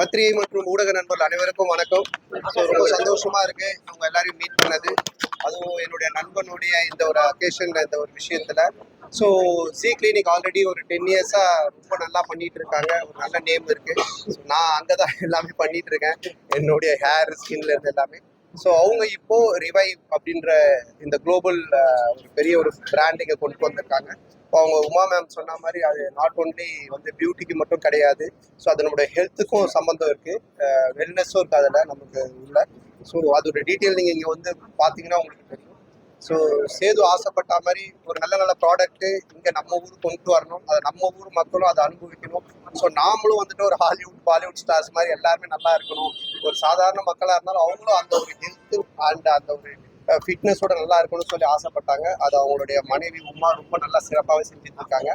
பத்திரிகை மற்றும் ஊடக நண்பர்கள் அனைவருக்கும் வணக்கம். ஸோ ரொம்ப சந்தோஷமா இருக்கு அவங்க எல்லாரையும் மீட் பண்ணது. அதுவும் என்னுடைய நண்பனுடைய இந்த ஒரு அக்கேஷன்ல இந்த ஒரு விஷயத்துல. ஸோ சி கிளினிக் ஆல்ரெடி ஒரு டென் இயர்ஸா ரொம்ப நல்லா பண்ணிட்டு இருக்காங்க. ஒரு நல்ல நேம் இருக்கு. ஸோ நான் அங்கே தான் எல்லாமே பண்ணிட்டு இருக்கேன். என்னுடைய ஹேர் ஸ்கின்ல இருந்து எல்லாமே. ஸோ அவங்க இப்போ ரிவைவ் அப்படின்ற இந்த குளோபல் ஒரு பெரிய ஒரு பிராண்டிங்கை கொண்டு வந்திருக்காங்க. இப்போ அவங்க உமா மேம் சொன்ன மாதிரி அது நாட் ஒன்லி வந்து பியூட்டிக்கு மட்டும் கிடையாது. ஸோ அது நம்மளுடைய ஹெல்த்துக்கும் சம்மந்தம் இருக்கு. வெல்னஸும் இருக்குது அதில் நமக்கு உள்ள. ஸோ அதோட டீட்டெயில் நீங்கள் இங்கே வந்து பார்த்தீங்கன்னா உங்களுக்கு தெரியும். ஸோ சேது ஆசைப்பட்ட மாதிரி ஒரு நல்ல நல்ல ப்ராடக்ட்டு இங்கே நம்ம ஊருக்கு கொண்டு வரணும். அதை நம்ம ஊர் மக்களும் அதை அனுபவிக்கணும். ஸோ நாமளும் வந்துட்டு ஒரு ஹாலிவுட் பாலிவுட் ஸ்டார்ஸ் மாதிரி எல்லாருமே நல்லா இருக்கணும். ஒரு சாதாரண மக்களாக இருந்தாலும் அவங்களும் அந்த ஒரு ஹெல்த்து அண்ட் அந்த ஒரு ஃபிட்னஸோட நல்லா இருக்கணும்னு சொல்லி ஆசைப்பட்டாங்க. அது அவங்களுடைய மனைவி உமா ரொம்ப நல்லா சிறப்பாகவே செஞ்சுட்டு இருக்காங்க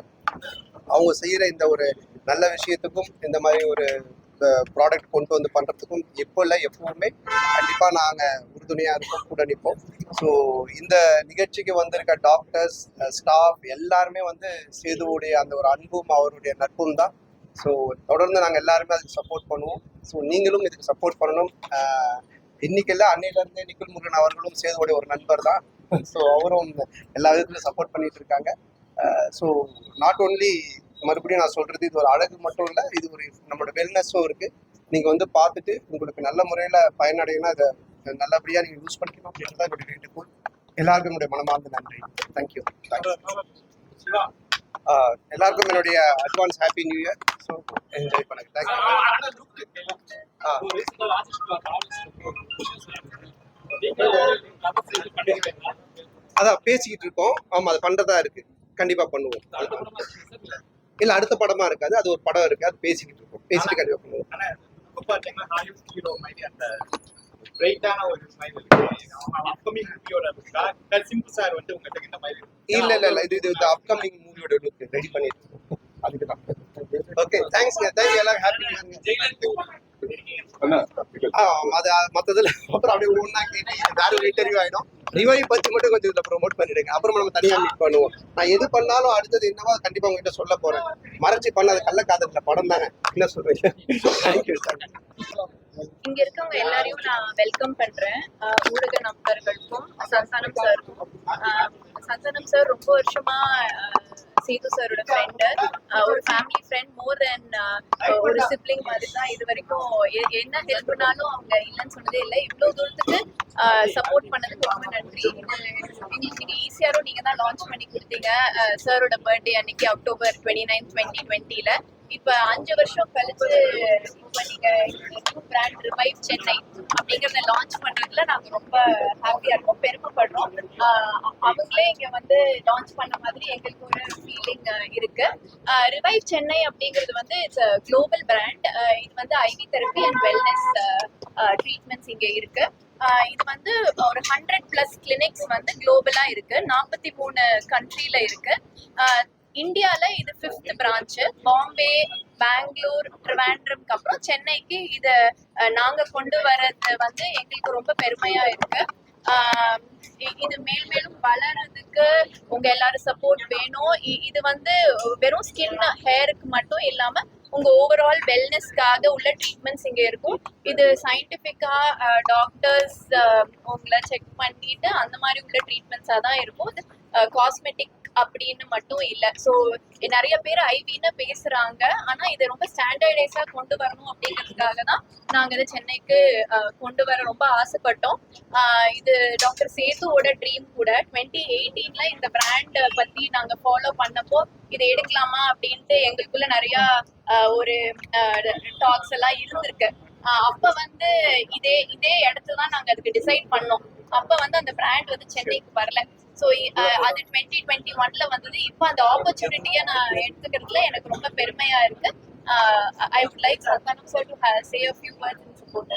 அவங்க செய்கிற இந்த ஒரு நல்ல விஷயத்துக்கும் இந்த மாதிரி ஒரு ப்ராடக்ட் கொண்டு வந்து பண்ணுறதுக்கும் எப்போ இல்லை எப்பவுமே கண்டிப்பாக நாங்கள் உறுதுணையாக இருக்கோம் கூட நிற்போம். ஸோ இந்த நிகழ்ச்சிக்கு வந்திருக்க டாக்டர்ஸ் ஸ்டாஃப் எல்லாருமே வந்து சேதுவுடைய அந்த ஒரு அன்பும் அவருடைய நட்பும் தான். ஸோ தொடர்ந்து நாங்கள் எல்லாருமே அதுக்கு சப்போர்ட் பண்ணுவோம். ஸோ நீங்களும் இதுக்கு சப்போர்ட் பண்ணணும். இன்னைக்கெல்லாம் அன்னையிலேருந்து நிக்குல் முருகன் அவர்களும் சேதுவுடைய ஒரு நண்பர் தான். ஸோ அவரும் எல்லா விதத்துலையும் சப்போர்ட் பண்ணிட்டு இருக்காங்க. ஸோ நாட் ஓன்லி மறுபடியும் நான் சொல்றது இது ஒரு அழகு மட்டும் இல்லை இது ஒரு நம்மளோட வெல்னஸும் இருக்கு. நீங்க வந்து பார்த்துட்டு உங்களுக்கு நல்ல முறையில் பயனடையணும். அதை நல்லபடியாக நீங்கள் யூஸ் பண்ணிக்கணும் அப்படின்னு தான் என்னுடைய வேண்டுகோள். எல்லாருக்கும் என்னுடைய மனமார்ந்த நன்றி. தேங்க்யூ எல்லாருக்கும் என்னுடைய advance happy new year so enjoy பண்ணுங்க. தேங்க்யூ ஆ. அதான் பேசிக்கிட்டு இருக்கோம். ஆமாம் அது பண்ணுறதா இருக்கு. கண்டிப்பாக பண்ணுவோம். இல்லை அடுத்த படமா இருக்காது. அது ஒரு படம் இருக்கு. அது பேசிக்கிட்டு இருக்கோம். பேசிட்டு கண்டிப்பாக பண்ணுவோம். பிரைட்டான ஒரு ஸ்மைல் இருக்கு. அப்கமிங் மூவியோட சிம்பு சார் வந்து உங்ககிட்ட இந்த மாதிரி இல்ல இல்ல இல்ல. இது இது அப்கமிங் மூவியோட லுக் ரெடி பண்ணிட்டு இருக்கோம் அதுக்கு தான் ஓகே தேங்க்ஸ் தேங்க்யூ எல்லாரும். ஹாப்பி ஆ அது மத்ததுல அப்புறம் அப்படியே ஒண்ணா கேட்டு இது வேற ஒரு இன்டர்வியூ ஆயிடும். ரிவைவ் பத்தி மட்டும் கொஞ்சம் இதுல ப்ரோமோட் பண்ணிடுங்க. அப்புறம் நம்ம தனியா மீட் பண்ணுவோம். நான் எது பண்ணாலும் அடுத்தது என்னவோ அது கண்டிப்பா உங்ககிட்ட சொல்ல போறேன். மறைச்சு பண்ணாத கள்ள காதல்ல படம் தானே? என்ன சொல்றீங்க? தேங்க்யூ தேங்க்யூ இங்க இருக்கவங்க எல்லாரையும் நான் வெல்கம் பண்றேன். ஆஹ் ஊடக நண்பர்களுக்கும் சந்தானம் சாருக்கும் ஆஹ் சந்தானம் சார் ரொம்ப வருஷமா ஆஹ் சேது சாரோட ஃப்ரெண்டு ஒரு ஃபேமிலி ஃப்ரெண்ட் மோர் தென் ஒரு சிப்ளிங் மாதிரி தான் இது வரைக்கும் என்ன ஹெல்ப்னாலும் அவங்க இல்லைன்னு சொன்னதே இல்லை. இவ்வளோ தூரத்துக்கு சப்போர்ட் பண்ணதுக்கு ரொம்ப நன்றி. இது எங்களுக்கு இது ஈஸியாரும் நீங்க தான் லான்ச் பண்ணி கொடுத்தீங்க. சாரோட பர்த்டே அன்னைக்கு அக்டோபர் டுவெண்ட்டி நைன் டுவெண்ட்டி டுவெண்ட்டில இப்ப அஞ்சு வருஷம் கழிச்சு இப்ப நீங்க நியூ பிராண்ட் ரிவைவ் சென்னை அப்படிங்கறத லான்ச் பண்றதுல நாங்க ரொம்ப ஹாப்பியா இருக்கோம் பெருமைப்படுறோம். அவங்களே இங்க வந்து லான்ச் பண்ண மாதிரி எங்களுக்கு ஒரு ஃபீலிங் இருக்கு. ரிவைவ் சென்னை அப்படிங்கிறது வந்து இட்ஸ் குளோபல் பிராண்ட் இது வந்து IV therapy and wellness treatments இங்க இருக்கு. இது வந்து ஒரு ஹண்ட்ரட் பிளஸ் கிளினிக்ஸ் வந்து குளோபலா இருக்கு. நாற்பத்தி மூணு கண்ட்ரில இருக்கு. இந்தியாவில் இந்தியால இது ஃபிஃப்த் பிரான்ச் பாம்பே பெங்களூர் ட்ரிவாண்ட்ரம்க்கு அப்புறம் சென்னைக்கு இத நாங்கள் நாங்க கொண்டு வர்றது வந்து எங்களுக்கு ரொம்ப பெருமையா இருக்கு. இது மேல் மேலும் வளர்றதுக்கு உங்க எல்லாரும் சப்போர்ட் வேணும். இ- இது வந்து வெறும் ஸ்கின் ஹேருக்கு மட்டும் இல்லாம உங்க ஓவரால் வெல்னஸ்க்காக உள்ள ட்ரீட்மெண்ட்ஸ் இங்க இருக்கும். இது சயின்டிஃபிக்கா டாக்டர்ஸ் உங்களை செக் பண்ணிட்டு அந்த மாதிரி உள்ள ட்ரீட்மெண்ட்ஸா தான் இருக்கும். இது காஸ்மெட்டிக் அப்படின்னு மட்டும் இல்ல. ஸோ நிறைய பேர் ஐவின்னு பேசுறாங்க. ஆனா இதை ரொம்ப ஸ்டாண்டர்டைஸா கொண்டு வரணும் அப்படிங்கிறதுக்காக தான் நாங்க இதை சென்னைக்கு கொண்டு வர ரொம்ப ஆசைப்பட்டோம். இது டாக்டர் சேதுவோட ட்ரீம் கூட டுவெண்ட்டி எயிட்டீன்ல இந்த பிராண்ட் பத்தி நாங்க ஃபாலோ பண்ணப்போ இதை எடுக்கலாமா அப்படின்ட்டு எங்களுக்குள்ள நிறைய ஒரு டாக்ஸ் எல்லாம் இருந்திருக்கு. அப்ப வந்து இதே இதே இடத்துல தான் நாங்க அதுக்கு டிசைட் பண்ணோம். அப்ப வந்து அந்த பிராண்ட் வந்து சென்னைக்கு வரல. ஸோ அது டுவெண்ட்டி டுவெண்ட்டி ஒன்ல வந்தது. இப்போ அந்த ஆப்பர்ச்சுனிட்டியை நான் எடுத்துக்கிறதுல எனக்கு ரொம்ப பெருமையா இருக்கு. I would like say a few words support